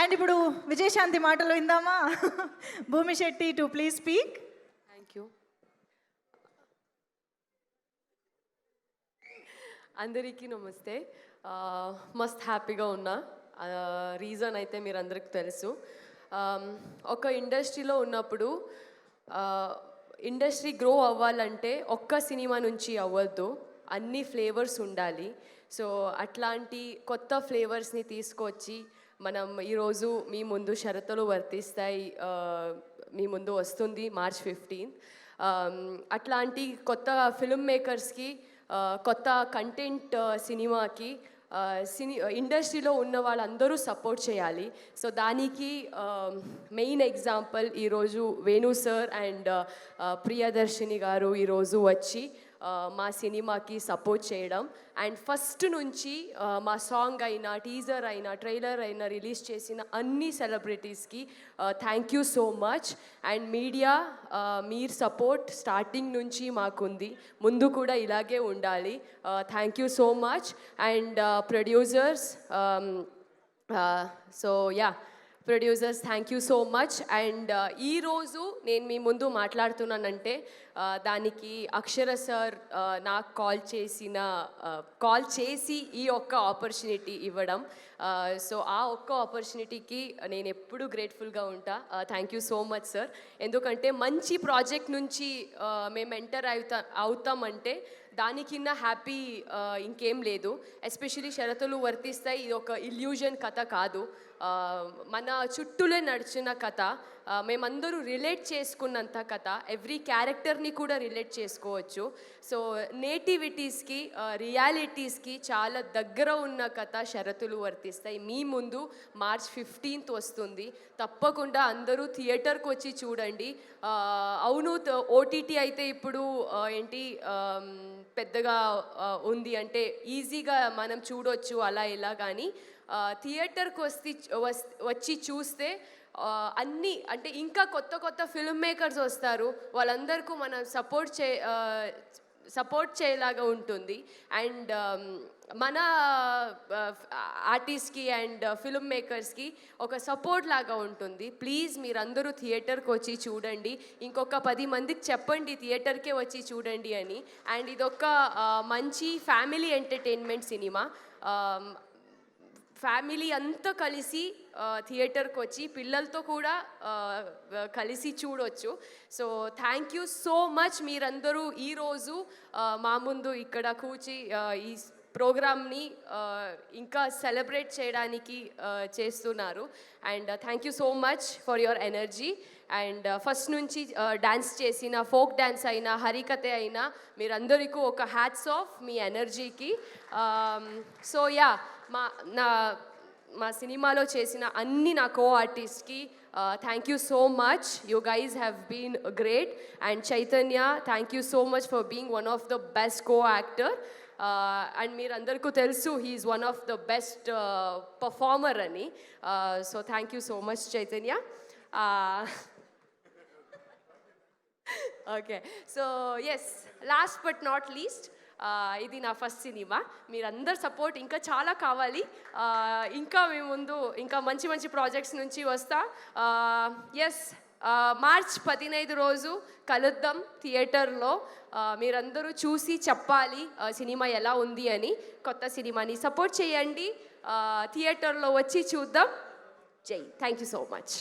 And ఇప్పుడు విజయశాంతి మాటలు విందామా? Bhumi Shetty to please speak. Thank you అందరికీ నమస్తే. మస్త్ హ్యాపీగా ఉన్నా. రీజన్ అయితే మీరు అందరికి తెలుసు ఒక ఇండస్ట్రీలో ఉన్నప్పుడు ఇండస్ట్రీ గ్రో అవ్వాలంటే ఒక్క సినిమా నుంచి అవ్వద్దు. అన్ని ఫ్లేవర్స్ ఉండాలి. సో అట్లాంటి కొత్త ఫ్లేవర్స్ని తీసుకొచ్చి మనం ఈరోజు మీ ముందు షరతులు వర్తిస్తాయి మీ ముందు వస్తుంది మార్చ్ ఫిఫ్టీన్. అట్లాంటి కొత్త ఫిల్మ్ మేకర్స్కి కొత్త కంటెంట్ సినిమాకి సినీ ఇండస్ట్రీలో ఉన్న వాళ్ళందరూ సపోర్ట్ చేయాలి. సో దానికి మెయిన్ ఎగ్జాంపుల్ ఈరోజు వేణు సార్ అండ్ ప్రియదర్శిని గారు ఈరోజు వచ్చి మా సినిమాకి సపోర్ట్ చేయడం. అండ్ ఫస్ట్ నుంచి మా సాంగ్ అయినా టీజర్ అయినా ట్రైలర్ అయినా రిలీజ్ చేసిన అన్ని సెలబ్రిటీస్కి thank you so much and media మీరు సపోర్ట్ స్టార్టింగ్ నుంచి మాకుంది. ముందు కూడా ఇలాగే ఉండాలి. Thank you so much and producers so ya producers thank you so much and ఈరోజు నేను మీ ముందు మాట్లాడుతున్నానంటే దానికి అక్షర సార్ నాకు కాల్ చేసిన కాల్ చేసి ఈ ఒక్క ఆపర్చునిటీ ఇవ్వడం. సో ఆ ఒక్క ఆపర్చునిటీకి నేను ఎప్పుడూ గ్రేట్ఫుల్గా ఉంటా. Thank you so much sir ఎందుకంటే మంచి ప్రాజెక్ట్ నుంచి మేము ఎంటర్ అవుతా అవుతామంటే దానికిన్న హ్యాపీ ఇంకేం లేదు. ఎస్పెషలీ షరతులు వర్తిస్తాయి ఇది ఒక ఇల్యూజన్ కథ కాదు. మన చుట్టూలే నడిచిన కథ. మేమందరూ రిలేట్ చేసుకున్నంత కథ. ఎవ్రీ క్యారెక్టర్ని కూడా రిలేట్ చేసుకోవచ్చు. సో నేటివిటీస్కి రియాలిటీస్కి చాలా దగ్గర ఉన్న కథ షరతులు వర్తిస్తాయి. మీ ముందు మార్చ్ ఫిఫ్టీన్త్ వస్తుంది. తప్పకుండా అందరూ థియేటర్కి వచ్చి చూడండి. అవును ఓటీటీ అయితే ఇప్పుడు ఏంటి పెద్దగా ఉంది. అంటే ఈజీగా మనం చూడొచ్చు అలా ఇలా కానీ. థియేటర్కి వస్తే వచ్చి చూస్తే అన్నీ అంటే ఇంకా కొత్త కొత్త ఫిల్మ్ మేకర్స్ వస్తారు. వాళ్ళందరికీ మనం సపోర్ట్ చే సపోర్ట్ చేయలాగా ఉంటుంది. అండ్ మన ఆర్టిస్ట్కి అండ్ ఫిల్మ్ మేకర్స్కి ఒక సపోర్ట్ లాగా ఉంటుంది. ప్లీజ్ మీరందరూ థియేటర్కి వచ్చి చూడండి. ఇంకొక పది మందికి చెప్పండి థియేటర్కే వచ్చి చూడండి అని. అండ్ ఇదొక మంచి ఫ్యామిలీ ఎంటర్టైన్మెంట్ సినిమా ఫ్యామిలీ అంతా కలిసి థియేటర్కి వచ్చి పిల్లలతో కూడా కలిసి చూడొచ్చు. So thank you so much మీరందరూ ఈరోజు మా ముందు ఇక్కడ కూర్చి ఈ ప్రోగ్రామ్ని ఇంకా సెలబ్రేట్ చేయడానికి చేస్తున్నారు. And thank you so much for your energy. And first నుంచి డ్యాన్స్ చేసిన ఫోక్ డ్యాన్స్ అయినా హరికథ అయినా మీరందరికీ ఒక హ్యాట్స్ ఆఫ్ మీ ఎనర్జీకి. So ya. మా నా మా సినిమాలో చేసిన అన్ని నా కో ఆర్టిస్ట్కి thank you so much you guys have been great and Chaitanya thank you so much for being one of the best co actor and మీరందరికీ తెలుసు he's one of the best performer అని. So thank you so much Chaitanya okay so yes last but not least ఇది నా first cinema. మీరందరు support ఇంకా చాలా కావాలి. ఇంకా మీ ముందు ఇంకా మంచి మంచి ప్రాజెక్ట్స్ నుంచి వస్తా. ఎస్ మార్చ్ పదినైదు రోజు కలుద్దాం థియేటర్లో. మీరందరూ చూసి చెప్పాలి సినిమా ఎలా ఉంది అని. కొత్త సినిమాని సపోర్ట్ చేయండి. థియేటర్లో వచ్చి చూద్దాం. జై. Thank you so much